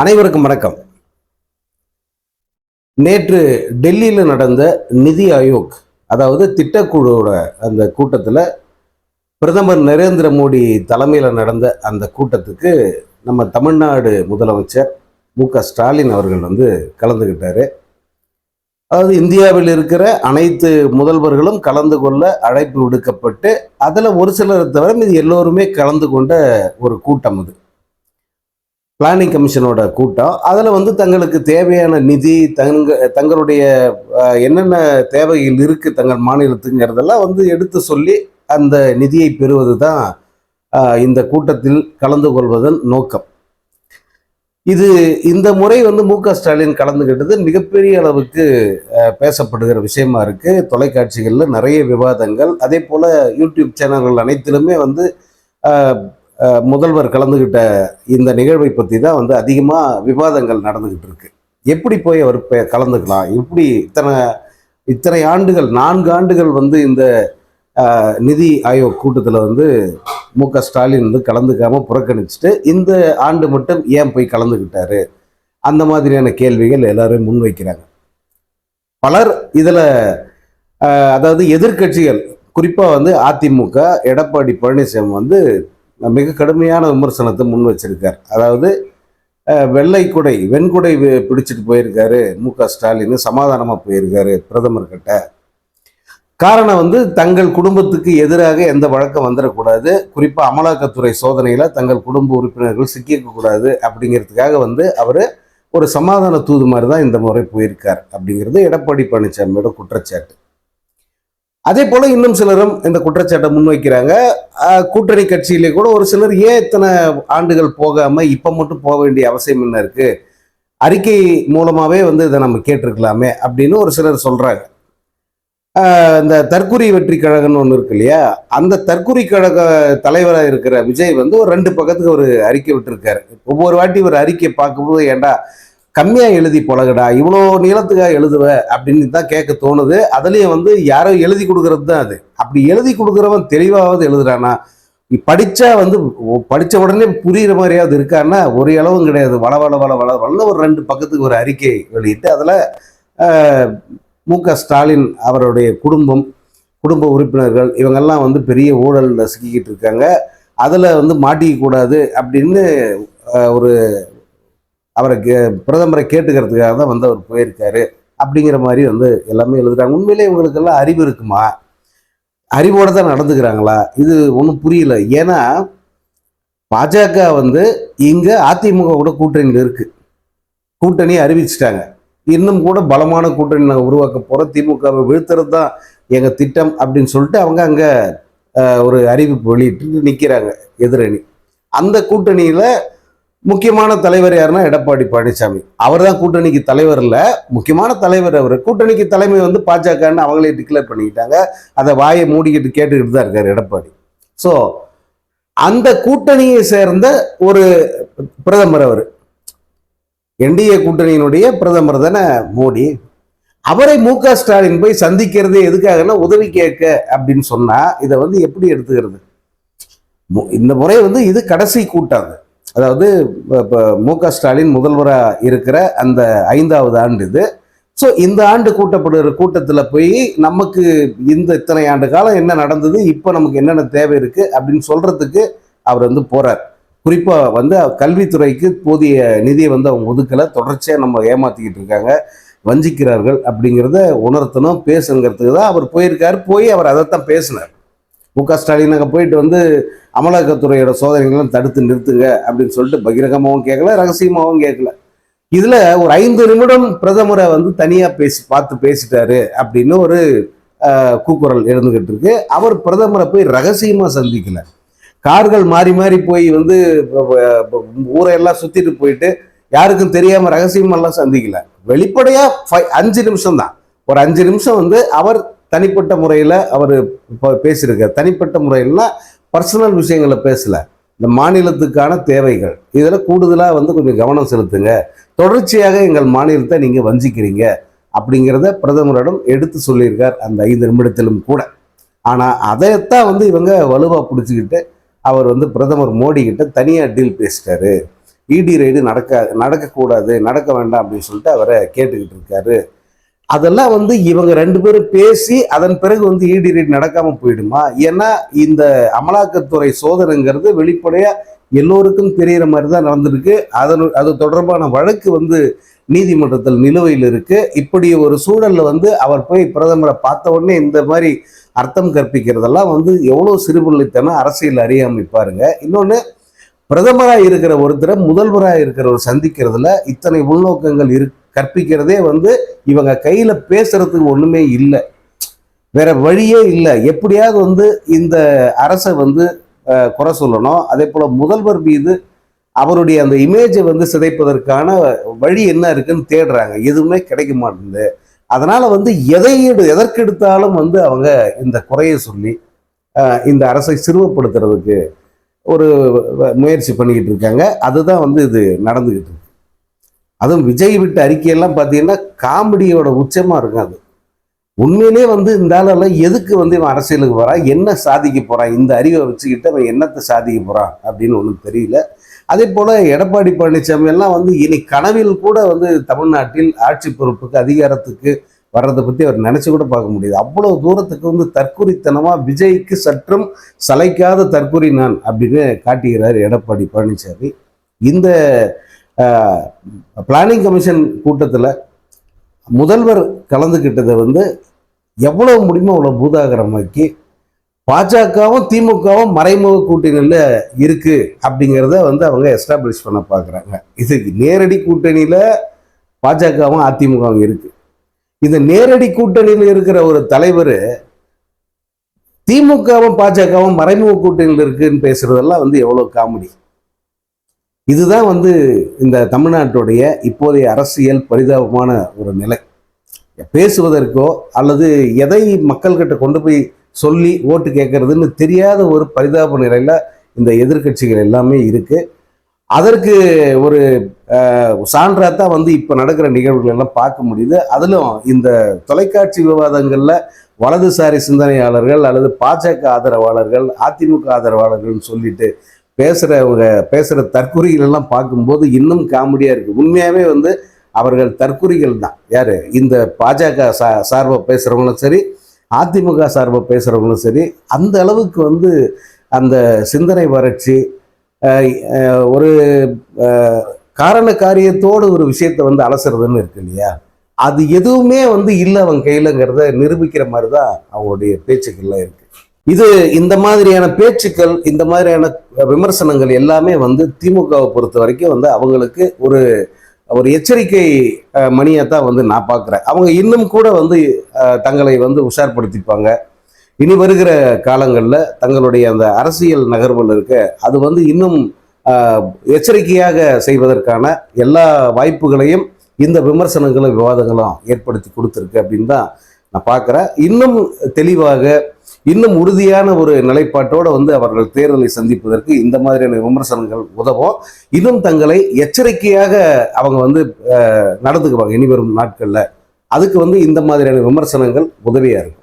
அனைவருக்கும் வணக்கம். நேற்று டெல்லியில் நடந்த நிதி ஆயோக் அதாவது திட்டக்குழுவோட அந்த கூட்டத்தில் பிரதமர் நரேந்திர மோடி தலைமையில் நடந்த அந்த கூட்டத்துக்கு நம்ம தமிழ்நாடு முதலமைச்சர் மு க ஸ்டாலின் அவர்கள் வந்து கலந்துக்கிட்டாரு அதாவது இந்தியாவில் இருக்கிற அனைத்து முதல்வர்களும் கலந்து கொள்ள அழைப்பு விடுக்கப்பட்டு அதில் ஒரு சிலர் தவிர மீது எல்லோருமே கலந்து கொண்ட ஒரு கூட்டம் அது. பிளானிங் கமிஷனோட கூட்டம். அதில் வந்து தங்களுக்கு தேவையான நிதி தங்க தங்களுடைய என்னென்ன தேவைகள் இருக்குது தங்கள் மாநிலத்துங்கிறதெல்லாம் வந்து எடுத்து சொல்லி அந்த நிதியை பெறுவது தான் இந்த கூட்டத்தில் கலந்து கொள்வதன் நோக்கம். இது இந்த முறை வந்து மு க ஸ்டாலின் கலந்துக்கிட்டது மிகப்பெரிய அளவுக்கு பேசப்படுகிற விஷயமா இருக்குது தொலைக்காட்சிகளில் நிறைய விவாதங்கள். அதே போல் யூடியூப் சேனல்கள் அனைத்திலுமே வந்து முதல்வர் கலந்துக்கிட்ட இந்த நிகழ்வை பற்றி தான் வந்து அதிகமாக விவாதங்கள் நடந்துக்கிட்டு இருக்கு. எப்படி போய் அவர் கலந்துக்கலாம்? எப்படி இத்தனை இத்தனை ஆண்டுகள் நான்கு ஆண்டுகள் வந்து இந்த நிதி ஆயோக் கூட்டத்தில் வந்து மு க ஸ்டாலின் வந்து கலந்துக்காமல் புறக்கணிச்சுட்டு இந்த ஆண்டு மட்டும் ஏன் போய் கலந்துக்கிட்டாரு அந்த மாதிரியான கேள்விகள் எல்லாரும் முன்வைக்கிறாங்க. பலர் இதில் அதாவது எதிர்க்கட்சிகள் குறிப்பாக வந்து அதிமுக எடப்பாடி பழனிசாமி வந்து மிக கடுமையான விமர்சனத்தை முன் வச்சிருக்கார். அதாவது வெள்ளை குடை வெண்குடை பிடிச்சிட்டு போயிருக்காரு. மு க. ஸ்டாலின் சமாதானமாக போயிருக்காரு பிரதமர்கிட்ட. காரணம் வந்து தங்கள் குடும்பத்துக்கு எதிராக எந்த வழக்கம் வந்துடக்கூடாது குறிப்பாக அமலாக்கத்துறை சோதனையில் தங்கள் குடும்ப உறுப்பினர்கள் சிக்கிக்கக்கூடாது அப்படிங்கிறதுக்காக வந்து அவர் ஒரு சமாதான தூது மாதிரி தான் இந்த முறை போயிருக்கார் அப்படிங்கிறது எடப்பாடி பழனிசாமியோட குற்றச்சாட்டு. அதே போல் இன்னும் சிலரும் இந்த குற்றச்சாட்டை முன்வைக்கிறாங்க. கூட்டணி கட்சியிலே கூட ஒரு சிலர் ஏன் இத்தனை ஆண்டுகள் போகாமல் இப்போ மட்டும் போக வேண்டிய அவசியம் என்ன இருக்கு? அறிக்கை மூலமாகவே வந்து இதை நம்ம கேட்டிருக்கலாமே அப்படின்னு ஒரு சிலர் சொல்கிறாங்க இந்த தற்குறி வெற்றி கழகம்னு ஒன்று இருக்கு இல்லையா? அந்த தற்குறி கழக தலைவராக இருக்கிற விஜய் வந்து ஒரு ரெண்டு பக்கத்துக்கு ஒரு அறிக்கை விட்டுருக்காரு. ஒவ்வொரு வாட்டி ஒரு அறிக்கையை பார்க்கும்போது ஏன்டா கம்மியாக எழுதி பழகடா இவ்வளோ நீளத்துக்காக எழுதுவ அப்படின்னு தான் கேட்க தோணுது. அதுலேயும் வந்து யாரோ எழுதி கொடுக்கறது தான் அது. அப்படி எழுதி கொடுக்குறவன் தெளிவாவது எழுதுறானா? படித்தா வந்து படித்த உடனே புரிகிற மாதிரியாவது இருக்கான்னா ஒரு அளவும் கிடையாது. வள வள வள வள வள ஒரு ரெண்டு பக்கத்துக்கு ஒரு அறிக்கை வெளியிட்டு அதில் மு க ஸ்டாலின் அவருடைய குடும்பம் குடும்ப உறுப்பினர்கள் இவங்கெல்லாம் வந்து பெரிய ஊழலில் சிக்கிக்கிட்டு இருக்காங்க. அதில் வந்து மாட்டிக்கக்கூடாது அப்படின்னு ஒரு அவரை கே- பிரதமரை கேட்டுக்கிறதுக்காக தான் வந்து அவர் போயிருக்காரு. அப்படிங்கிற மாதிரி வந்து எல்லாமே எழுதுகிறாங்க உண்மையிலே இவங்களுக்கெல்லாம் அறிவு இருக்குமா? அறிவோடு தான் நடந்துக்கிறாங்களா? இது ஒன்றும் புரியல. ஏன்னா பாஜக வந்து இங்கே அதிமுக கூட கூட்டணியில் இருக்குது கூட்டணி அறிவிச்சிட்டாங்க. இன்னும் கூட பலமான கூட்டணி நாங்கள் உருவாக்க போகிறோம் திமுகவை வீழ்த்துறது தான் எங்கள் திட்டம் அப்படின்னு சொல்லிட்டு அவங்க அங்கே ஒரு அறிவிப்பு வெளியிட்டு நிற்கிறாங்க எதிரணி. அந்த கூட்டணியில் முக்கியமான தலைவர் யாருன்னா எடப்பாடி பழனிசாமி. அவர் தான் கூட்டணிக்கு தலைவர் இல்லை முக்கியமான தலைவர் அவர். கூட்டணிக்கு தலைமை வந்து பாஜகன்னு அவங்களே டிக்ளேர் பண்ணிக்கிட்டாங்க. அதை வாயை மூடிக்கிட்டு கேட்டுக்கிட்டு தான் இருக்கார் எடப்பாடி. ஸோ அந்த கூட்டணியை சேர்ந்த ஒரு பிரதமர் அவர். என்டிஏ கூட்டணியினுடைய பிரதமர் தானே மோடி. அவரை மு க ஸ்டாலின் போய் சந்திக்கிறதே எதுக்காகன்னா உதவி கேட்க அப்படின்னு சொன்னால் இதை வந்து எப்படி எடுத்துக்கிறது? மு- இந்த முறை வந்து இது கடைசி கூட்டம் அதாவது இப்போ மு க ஸ்டாலின் முதல்வராக இருக்கிற அந்த ஐந்தாவது ஆண்டு இது. ஸோ இந்த ஆண்டு கூட்டப்படுகிற கூட்டத்தில் போய் நமக்கு இந்த இத்தனை ஆண்டு காலம் என்ன நடந்தது இப்போ நமக்கு என்னென்ன தேவை இருக்குது அப்படின்னு சொல்கிறதுக்கு அவர் வந்து போகிறார் குறிப்பாக வந்து கல்வித்துறைக்கு போதிய நிதியை வந்து அவங்க ஒதுக்கலை. தொடர்ச்சியாக நம்ம ஏமாற்றிக்கிட்டு இருக்காங்க. வஞ்சிக்கிறார்கள் அப்படிங்கிறத உணர்த்தணும் பேசுங்கிறதுக்கு தான் அவர் போயிருக்காரு. போய் அவர் அதைத்தான் பேசினார். மு க ஸ்டாலின் அங்கே போயிட்டு வந்து அமலாக்கத்துறையோட சோதனைகளும் தடுத்து நிறுத்துங்க அப்படின்னு சொல்லிட்டு பகிரங்கமாகவும் கேட்கல ரகசியமாகவும் கேட்கல. இதில் ஒரு ஐந்து நிமிடம் பிரதமரை வந்து தனியாக பேசி பார்த்து பேசிட்டாரு அப்படின்னு ஒரு கூக்குரல் எழுந்துக்கிட்டு இருக்கு. அவர் பிரதமரை போய் ரகசியமாக சந்திக்கல. கார்கள் மாறி மாறி போய் வந்து ஊரையெல்லாம் சுற்றிட்டு போயிட்டு யாருக்கும் தெரியாமல் ரகசியமெல்லாம் சந்திக்கல. வெளிப்படையாக ஃபை- அஞ்சு நிமிஷம் தான் ஒரு அஞ்சு நிமிஷம் வந்து அவர் தனிப்பட்ட முறையில் அவர் பேசியிருக்கார். தனிப்பட்ட முறையில்னா பர்சனல் விஷயங்களை பேசலை. இந்த மாநிலத்துக்கான தேவைகள். இதில் கூடுதலாக வந்து கொஞ்சம் கவனம் செலுத்துங்க. தொடர்ச்சியாக எங்கள் மாநிலத்தை நீங்கள் வஞ்சிக்கிறீங்க அப்படிங்கிறத பிரதமரிடம் எடுத்து சொல்லியிருக்கார் அந்த ஐந்து நிமிடத்திலும் கூட. ஆனால் அதைத்தான் வந்து இவங்க வலுவாக பிடிச்சிக்கிட்டு அவர் வந்து பிரதமர் மோடி கிட்ட தனியாக டீல் பேசிட்டாரு. இடி ரைடு நடக்க நடக்கக்கூடாது நடக்க வேண்டாம் அப்படின்னு சொல்லிட்டு அவரை கேட்டுக்கிட்டு இருக்காரு. அதெல்லாம் வந்து இவங்க ரெண்டு பேரும் பேசி அதன் பிறகு வந்து இடி ரைடு நடக்காம போயிடுமா? ஏன்னா இந்த அமலாக்கத்துறை சோதனைங்கிறது வெளிப்படையா எல்லோருக்கும் தெரியற மாதிரி தான் நடந்திருக்கு. அதன் அது தொடர்பான வழக்கு வந்து நீதிமன்றத்தில் நிலுவையில் இருக்கு. இப்படி ஒரு சூழல்ல வந்து அவர் போய் பிரதமரை பார்த்த உடனே இந்த மாதிரி அர்த்தம் கற்பிக்கிறதெல்லாம் வந்து எவ்வளோ சிறுபிள்ளைத்தனம் அரசியல் அறியாமை பாருங்க. இன்னொன்று பிரதமராக இருக்கிற ஒருத்தரை முதல்வராக இருக்கிறவர் சந்திக்கிறதுல இத்தனை உள்நோக்கங்கள் இருக்கு. கற்பிக்கிறதே வந்து இவங்க கையில் பேசுறதுக்கு ஒன்றுமே இல்லை. வேற வழியே இல்லை. எப்படியாவது வந்து இந்த அரசை வந்து குறை சொல்லணும். அதே போல் முதல்வர் மீது அவருடைய அந்த இமேஜை வந்து சிதைப்பதற்கான வழி என்ன இருக்குன்னு தேடுறாங்க. எதுவுமே கிடைக்க மாட்டேங்குது. அதனால் வந்து எதை எடு எதற்கெடுத்தாலும் வந்து அவங்க இந்த குறையை சொல்லி இந்த அரசை சிறுவப்படுத்துறதுக்கு ஒரு முயற்சி பண்ணிக்கிட்டு இருக்காங்க. அதுதான் வந்து இது நடந்துக்கிட்டு இருக்கு. அதுவும் விஜய் விட்ட அறிக்கையெல்லாம் பார்த்தீங்கன்னா காமெடியோட உச்சமாக இருக்கும் அது. உண்மையிலே வந்து இந்த ஆளெல்லாம் எதுக்கு வந்து இவன் அரசியலுக்கு போகிறான் என்ன சாதிக்க போகிறான் இந்த அறிவை வச்சுக்கிட்டு அவன் என்னத்தை சாதிக்க போகிறான் அப்படின்னு ஒன்றும் தெரியல. அதே போல் எடப்பாடி பழனிசாமி எல்லாம் வந்து இனி கனவில் கூட வந்து தமிழ்நாட்டில் ஆட்சி பொறுப்புக்கு அதிகாரத்துக்கு வர்றதை பற்றி அவர் நினச்சி கூட பார்க்க முடியுது. அவ்வளோ தூரத்துக்கு வந்து தற்கொலைத்தனமாக விஜய்க்கு சற்றும் சளைக்காத தற்கொலை நான் அப்படின்னு காட்டுகிறார் எடப்பாடி பழனிசாமி. இந்த பிளானிங் கமிஷன் கூட்டத்தில் முதல்வர் கலந்துக்கிட்டதை வந்து எவ்வளவு முடியுமோ அவ்வளோ பூதாகரமாக்கி பாஜகவும் திமுகவும் மறைமுக கூட்டணியில் இருக்குது அப்படிங்கிறத வந்து அவங்க எஸ்டாப்ளிஷ் பண்ண பார்க்குறாங்க. இது நேரடி கூட்டணியில் பாஜகவும் அதிமுகவும் இருக்குது இந்த நேரடி கூட்டணியில் இருக்கிற ஒரு தலைவர் திமுகவும் பாஜகவும் மறைமுக கூட்டணியில் இருக்குன்னு பேசுறதெல்லாம் வந்து எவ்வளோ காமெடி. இதுதான் வந்து இந்த தமிழ்நாட்டுடைய இப்போதைய அரசியல் பரிதாபமான ஒரு நிலை. பேசுவதற்கோ அல்லது எதை மக்கள்கிட்ட கொண்டு போய் சொல்லி ஓட்டு கேட்கறதுன்னு தெரியாத ஒரு பரிதாப நிலையில் இந்த எதிர்க்கட்சிகள் எல்லாமே இருக்குது அதற்கு ஒரு சான்றாக தான் வந்து இப்போ நடக்கிற நிகழ்வுகள் எல்லாம் பார்க்க முடியுது. அதிலும் இந்த தொலைக்காட்சி விவாதங்களில் வலதுசாரி சிந்தனையாளர்கள் அல்லது பாஜக ஆதரவாளர்கள் அதிமுக ஆதரவாளர்கள்னு சொல்லிட்டு பேசுகிறவங்க பேசுகிற தற்குறிகள் எல்லாம் பார்க்கும்போது இன்னும் காமெடியாக இருக்குது உண்மையாகவே வந்து அவர்கள் தற்குறிகள் தான். யார்? இந்த பாஜக சா சார்பாக பேசுகிறவங்களும் சரி அதிமுக சார்பாக பேசுகிறவங்களும் சரி அந்த அளவுக்கு வந்து அந்த சிந்தனை வறட்சி ஒரு காரண காரியத்தோடு ஒரு விஷயத்தை வந்து அலசுறதுன்னு இருக்கு இல்லையா? அது எதுவுமே வந்து இல்லை அவன் கையிலங்கிறத நிரூபிக்கிற மாதிரி தான் அவங்களுடைய பேச்சுக்கள்லாம் இருக்குது இது இந்த மாதிரியான பேச்சுக்கள் இந்த மாதிரியான விமர்சனங்கள் எல்லாமே வந்து திமுகவை பொறுத்த வரைக்கும் வந்து அவங்களுக்கு ஒரு ஒரு எச்சரிக்கை மணியை தான் வந்து நான் பார்க்குறேன். அவங்க இன்னும் கூட வந்து தங்களை வந்து உஷார்படுத்திப்பாங்க. இனி வருகிற காலங்களில் தங்களுடைய அந்த அரசியல் நகர்வுகள் இருக்க அது வந்து இன்னும் எச்சரிக்கையாக செய்வதற்கான எல்லா வாய்ப்புகளையும் இந்த விமர்சனங்களும் விவாதங்களும் ஏற்படுத்தி கொடுத்துருக்கு அப்படின்னு தான் நான் பார்க்குறேன். இன்னும் தெளிவாக இன்னும் உறுதியான ஒரு நிலைப்பாட்டோடு வந்து அவர்கள் தேர்தலை சந்திப்பதற்கு இந்த மாதிரியான விமர்சனங்கள் உதவும். இன்னும் தங்களை எச்சரிக்கையாக அவங்க வந்து நடந்துக்குவாங்க இனி வரும் நாட்களில். அதுக்கு வந்து இந்த மாதிரியான விமர்சனங்கள் உதவியாக இருக்கும்.